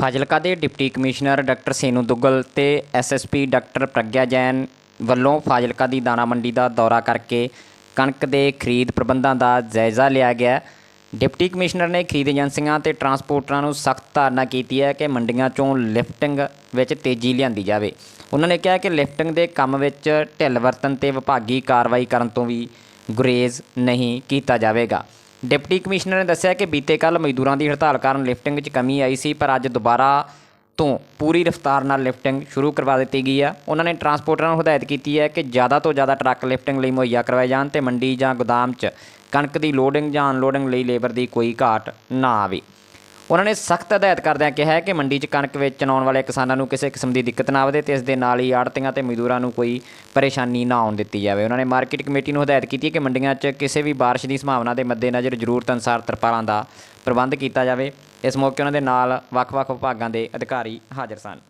ਫਾਜ਼ਿਲਕਾ ਦੇ deputy commissioner doctor Senu Duggal ਤੇ SSP doctor Pragya Jain ਵੱਲੋਂ ਫਾਜ਼ਿਲਕਾ ਦੀ ਦਾਣਾ ਮੰਡੀ ਦਾ ਦੌਰਾ ਕਰਕੇ ਕਣਕ ਦੇ ਖਰੀਦ ਪ੍ਰਬੰਧਾਂ ਦਾ ਜਾਇਜ਼ਾ ਲਿਆ ਗਿਆ। ਡਿਪਟੀ ਕਮਿਸ਼ਨਰ ਨੇ ਖਰੀਦ ਏਜੰਸੀਆਂ ਤੇ ਟਰਾਂਸਪੋਰਟਰਾਂ ਨੂੰ ਸਖਤ ਧਾਰਨਾ ਕੀਤੀ ਹੈ ਕਿ ਮੰਡੀਆਂ 'ਚੋਂ ਲਿਫਟਿੰਗ ਵਿੱਚ ਤੇਜ਼ੀ ਲਿਆਂਦੀ ਜਾਵੇ। ਉਹਨਾਂ ਨੇ ਕਿਹਾ ਕਿ ਲਿਫਟਿੰਗ ਦੇ ਕੰਮ ਵਿੱਚ ਢਿੱਲ ਵਰਤਨ ਤੇ ਵਿਭਾਗੀ ਕਾਰਵਾਈ ਕਰਨ ਤੋਂ ਵੀ ਗੁਰੇਜ਼ ਨਹੀਂ ਕੀਤਾ ਜਾਵੇਗਾ। ਡਿਪਟੀ ਕਮਿਸ਼ਨਰ ਨੇ ਦੱਸਿਆ ਕਿ ਬੀਤੇ ਕੱਲ ਮਜ਼ਦੂਰਾਂ ਦੀ ਹੜਤਾਲ ਕਾਰਨ ਲਿਫਟਿੰਗ 'ਚ ਕਮੀ ਆਈ ਸੀ, ਪਰ ਅੱਜ ਦੁਬਾਰਾ ਤੋਂ ਪੂਰੀ ਰਫ਼ਤਾਰ ਨਾਲ ਲਿਫਟਿੰਗ ਸ਼ੁਰੂ ਕਰਵਾ ਦਿੱਤੀ ਗਈ ਹੈ। ਉਹਨਾਂ ਨੇ ਟਰਾਂਸਪੋਰਟਰਾਂ ਨੂੰ ਹਦਾਇਤ ਕੀਤੀ ਹੈ ਕਿ ਜ਼ਿਆਦਾ ਤੋਂ ਜ਼ਿਆਦਾ ਟਰੱਕ ਲਿਫਟਿੰਗ ਲਈ ਮੁਹੱਈਆ ਕਰਵਾਏ ਜਾਣ ਤੇ ਮੰਡੀ ਜਾਂ ਗੋਦਾਮ 'ਚ ਕਣਕ ਦੀ ਲੋਡਿੰਗ ਜਾਂ ਅਨਲੋਡਿੰਗ ਲਈ ਲੇਬਰ ਦੀ ਕੋਈ ਘਾਟ ਨਾ ਆਵੇ। ਉਹਨਾਂ ਨੇ ਸਖਤ ਹਦਾਇਤ ਕਰਦਿਆਂ ਕਿਹਾ ਹੈ ਕਿ ਮੰਡੀ 'ਚ ਕਣਕ ਵੇਚਣ ਆਉਣ ਵਾਲੇ ਕਿਸਾਨਾਂ ਨੂੰ ਕਿਸੇ ਕਿਸਮ ਦੀ ਦਿੱਕਤ ਨਾ ਆਵੇ ਤੇ ਇਸ ਦੇ ਨਾਲ ਹੀ ਆੜਤੀਆਂ ਤੇ ਮਜ਼ਦੂਰਾਂ ਨੂੰ ਕੋਈ ਪਰੇਸ਼ਾਨੀ ਨਾ ਆਉਣ ਦਿੱਤੀ ਜਾਵੇ। ਉਹਨਾਂ ਨੇ ਮਾਰਕੀਟ ਕਮੇਟੀ ਨੂੰ ਹਦਾਇਤ ਕੀਤੀ ਹੈ ਕਿ ਮੰਡੀਆਂ 'ਚ ਕਿਸੇ ਵੀ ਬਾਰਿਸ਼ ਦੀ ਸੰਭਾਵਨਾ ਦੇ ਮੱਦੇਨਜ਼ਰ ਜ਼ਰੂਰਤ ਅਨੁਸਾਰ ਤਰਪਾਲਾਂ ਦਾ ਪ੍ਰਬੰਧ ਕੀਤਾ ਜਾਵੇ। ਇਸ ਮੌਕੇ ਉਹਨਾਂ ਦੇ ਨਾਲ ਵੱਖ-ਵੱਖ ਵਿਭਾਗਾਂ ਦੇ ਅਧਿਕਾਰੀ ਹਾਜ਼ਰ ਸਨ।